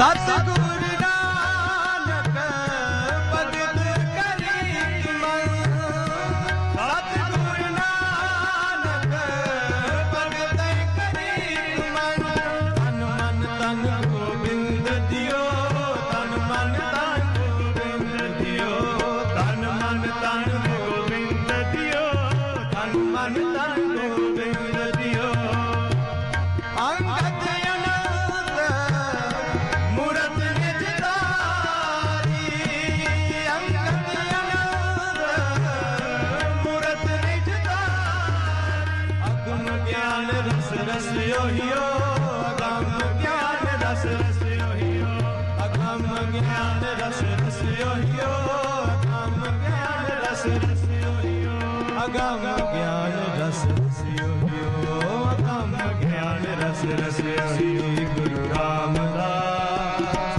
ਸਤਿਗੁਰ ਨਾਨਕ ਭਗਤ ਕਰੀ ਮਨ। ਸਤਿਗੁਰ ਨਾਨਕ ਭਗਤ ਕਰੀ ਮਨ। ਤਨ ਮਨ ਤਨ ਗੋਬਿੰਦ ਦਿਓ, ਤਨ ਮਨ ਤਨ ਗੋਬਿੰਦ ਦਿਓ। ਤਨ ਮਨ ਤਨ ਗੋਬਿੰਦ ਦਿਓ, ਤਨ ਮਨ ਤਨ ਗੋਬਿੰਦ ਦਿਓ। ਅੰਗਦ ਗਿਆਨ ਰਸ ਰਸ ਓਹਿਓ ਅਗਮ ਗਿਆਨ ਰਸ ਰਸ ਓਹਿਓ ਅਗਮ ਗਿਆਨ ਰਸ ਰਸ ਓਹਿਓ ਅਗਮ ਗਿਆਨ ਰਸ ਰਸ ਓਹਿਓ ਅਗਮ ਗਿਆਨ ਰਸ ਰਸ ਓਹਿਓ ਅਗਮ ਗਿਆਨ ਰਸ ਰਸ ਓਹਿਓ ਗੁਰੂ ਰਾਮਦਾਸ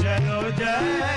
जय जय